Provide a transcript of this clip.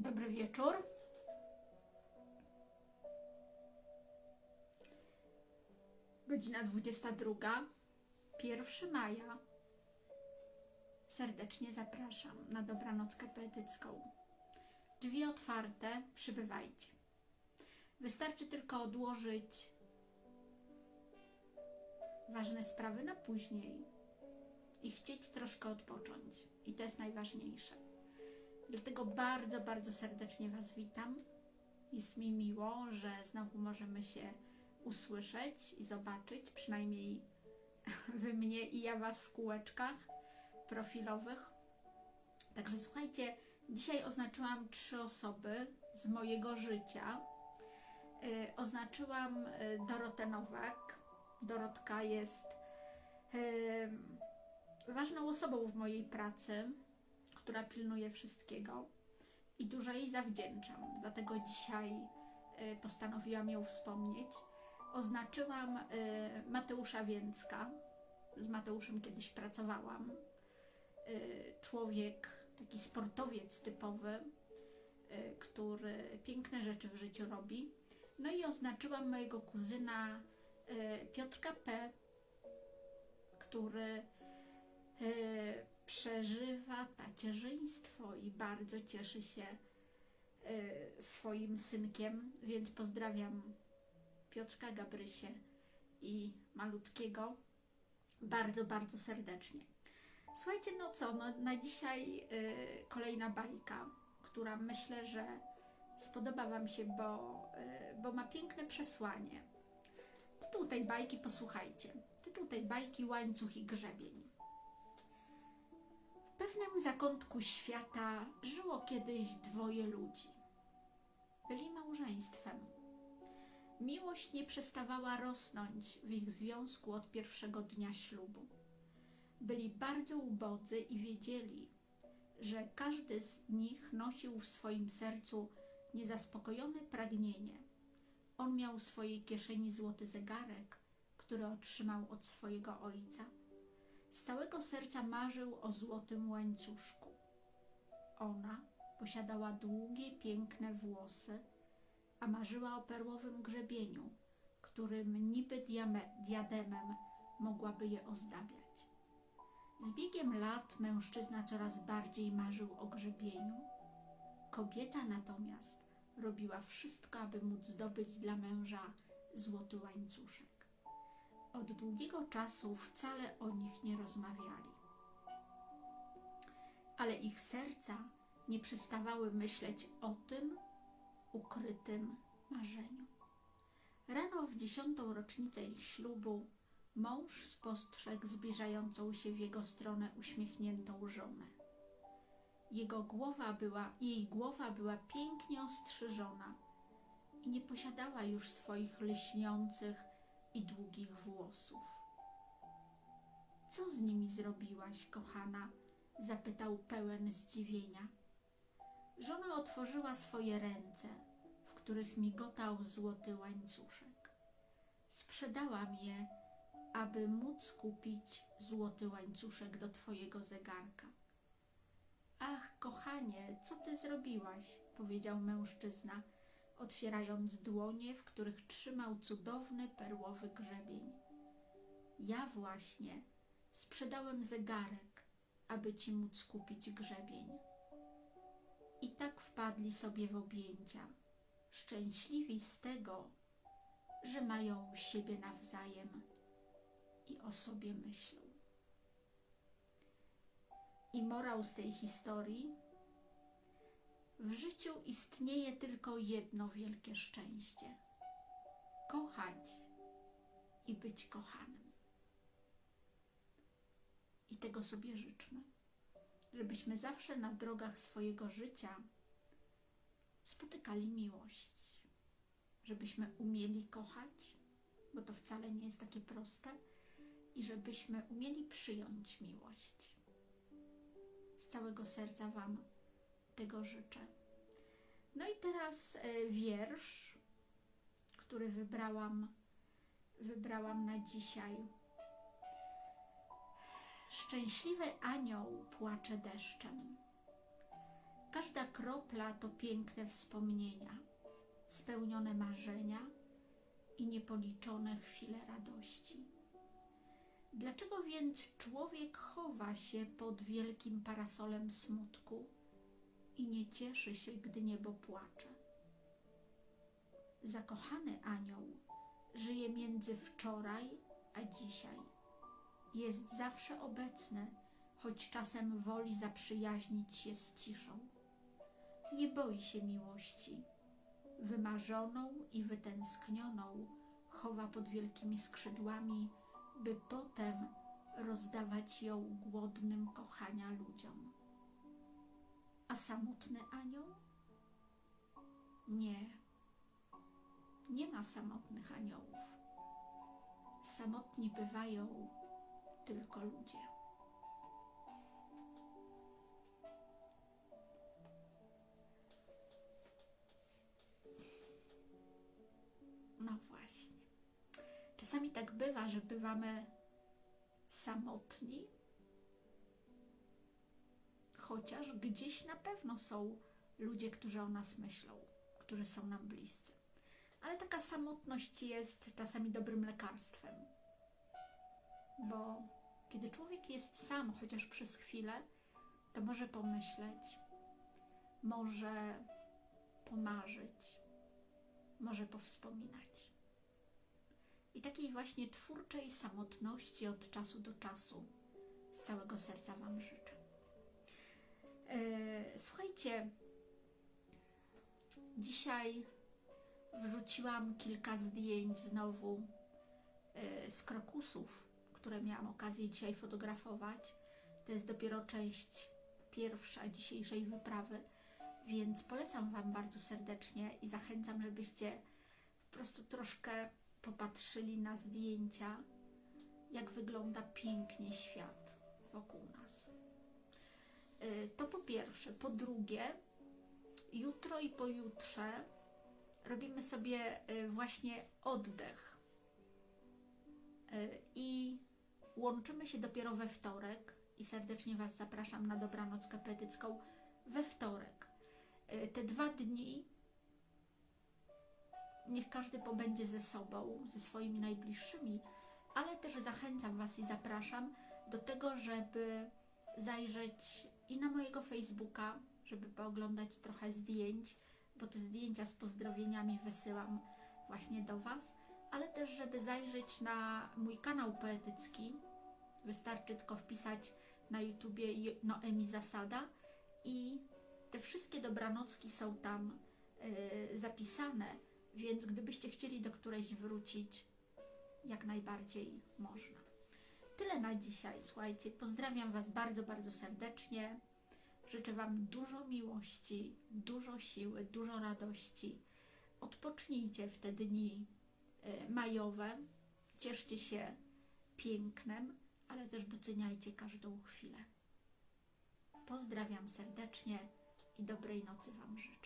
Dobry wieczór. Godzina 22, 1 maja. Serdecznie zapraszam na dobranockę poetycką. Drzwi otwarte, przybywajcie. Wystarczy tylko odłożyć ważne sprawy na później i chcieć troszkę odpocząć. I to jest najważniejsze. Dlatego bardzo, bardzo serdecznie Was witam. Jest mi miło, że znowu możemy się usłyszeć i zobaczyć, przynajmniej Wy mnie i ja Was w kółeczkach profilowych. Także słuchajcie, dzisiaj oznaczyłam trzy osoby z mojego życia. Yy, oznaczyłam yy, Dorotę Nowak. Dorotka jest ważną osobą w mojej pracy która pilnuje wszystkiego i dużo jej zawdzięczam. Dlatego dzisiaj y, postanowiłam ją wspomnieć. Oznaczyłam y, Mateusza Więcka. Z Mateuszem kiedyś pracowałam. Y, człowiek, taki sportowiec typowy, który piękne rzeczy w życiu robi. No i oznaczyłam mojego kuzyna Piotrka P., który przeżywa tacierzyństwo i bardzo cieszy się y, swoim synkiem, więc pozdrawiam Piotrka Gabrysie i malutkiego bardzo, bardzo serdecznie. Słuchajcie, no co, no, na dzisiaj y, kolejna bajka, która myślę, że spodoba Wam się, bo, y, bo ma piękne przesłanie. Tytuł tej bajki, posłuchajcie. Tytuł tej bajki Łańcuch i grzebień pewnym zakątku świata żyło kiedyś dwoje ludzi. Byli małżeństwem. Miłość nie przestawała rosnąć w ich związku od pierwszego dnia ślubu. Byli bardzo ubodzy i wiedzieli, że każdy z nich nosił w swoim sercu niezaspokojone pragnienie. On miał w swojej kieszeni złoty zegarek, który otrzymał od swojego ojca z całego serca marzył o złotym łańcuszku. Ona posiadała długie, piękne włosy, a marzyła o perłowym grzebieniu, którym niby diademem mogłaby je ozdabiać. Z biegiem lat mężczyzna coraz bardziej marzył o grzebieniu. Kobieta natomiast robiła wszystko, aby móc zdobyć dla męża złoty łańcuszek. Od długiego czasu wcale o nich nie rozmawiali. Ale ich serca nie przestawały myśleć o tym ukrytym marzeniu. Rano w dziesiątą rocznicę ich ślubu mąż spostrzegł zbliżającą się w jego stronę uśmiechniętą żonę. Jego głowa była, jej głowa była pięknie ostrzyżona i nie posiadała już swoich lśniących, i długich włosów. Co z nimi zrobiłaś, kochana? zapytał pełen zdziwienia. Żona otworzyła swoje ręce, w których migotał złoty łańcuszek. Sprzedałam je, aby móc kupić złoty łańcuszek do twojego zegarka. Ach, kochanie, co ty zrobiłaś? powiedział mężczyzna otwierając dłonie, w których trzymał cudowny perłowy grzebień. Ja właśnie sprzedałem zegarek, aby ci móc kupić grzebień. I tak wpadli sobie w objęcia, szczęśliwi z tego, że mają siebie nawzajem i o sobie myślą. I morał z tej historii w życiu istnieje tylko jedno wielkie szczęście kochać i być kochanym. I tego sobie życzmy, żebyśmy zawsze na drogach swojego życia spotykali miłość, żebyśmy umieli kochać, bo to wcale nie jest takie proste, i żebyśmy umieli przyjąć miłość. Z całego serca Wam tego życzę. No i teraz e, wiersz, który wybrałam, wybrałam na dzisiaj. Szczęśliwy anioł płacze deszczem. Każda kropla to piękne wspomnienia, spełnione marzenia i niepoliczone chwile radości. Dlaczego więc człowiek chowa się pod wielkim parasolem smutku i nie cieszy się, gdy niebo płacze? Zakochany anioł żyje między wczoraj a dzisiaj. Jest zawsze obecny, choć czasem woli zaprzyjaźnić się z ciszą. Nie boi się miłości. Wymarzoną i wytęsknioną chowa pod wielkimi skrzydłami, by potem rozdawać ją głodnym kochania ludziom. A samotny anioł? Nie. Nie ma samotnych aniołów. Samotni bywają tylko ludzie. No właśnie. Czasami tak bywa, że bywamy samotni, chociaż gdzieś na pewno są ludzie, którzy o nas myślą, którzy są nam bliscy. Ale taka samotność jest czasami dobrym lekarstwem, bo kiedy człowiek jest sam, chociaż przez chwilę, to może pomyśleć, może pomarzyć, może powspominać. I takiej właśnie twórczej samotności od czasu do czasu z całego serca Wam życzę. E, słuchajcie, dzisiaj wrzuciłam kilka zdjęć znowu e, z krokusów, które miałam okazję dzisiaj fotografować. To jest dopiero część pierwsza dzisiejszej wyprawy, więc polecam Wam bardzo serdecznie i zachęcam, żebyście po prostu troszkę popatrzyli na zdjęcia, jak wygląda pięknie świat wokół nas. Pierwsze. Po drugie, jutro i pojutrze robimy sobie y, właśnie oddech. Y, I łączymy się dopiero we wtorek i serdecznie Was zapraszam na dobranoc kapetycką we wtorek. Y, Te dwa dni niech każdy pobędzie ze sobą, ze swoimi najbliższymi, ale też zachęcam Was i zapraszam do tego, żeby zajrzeć i na mojego Facebooka, żeby pooglądać trochę zdjęć, bo te zdjęcia z pozdrowieniami wysyłam właśnie do Was, ale też, żeby zajrzeć na mój kanał poetycki. Wystarczy tylko wpisać na YouTubie Noemi Zasada i te wszystkie dobranocki są tam y, zapisane, więc gdybyście chcieli do którejś wrócić, jak najbardziej można. Tyle na dzisiaj, słuchajcie. Pozdrawiam Was bardzo, bardzo serdecznie. Życzę Wam dużo miłości, dużo siły, dużo radości. Odpocznijcie w te dni y, majowe. Cieszcie się pięknem, ale też doceniajcie każdą chwilę. Pozdrawiam serdecznie i dobrej nocy Wam życzę.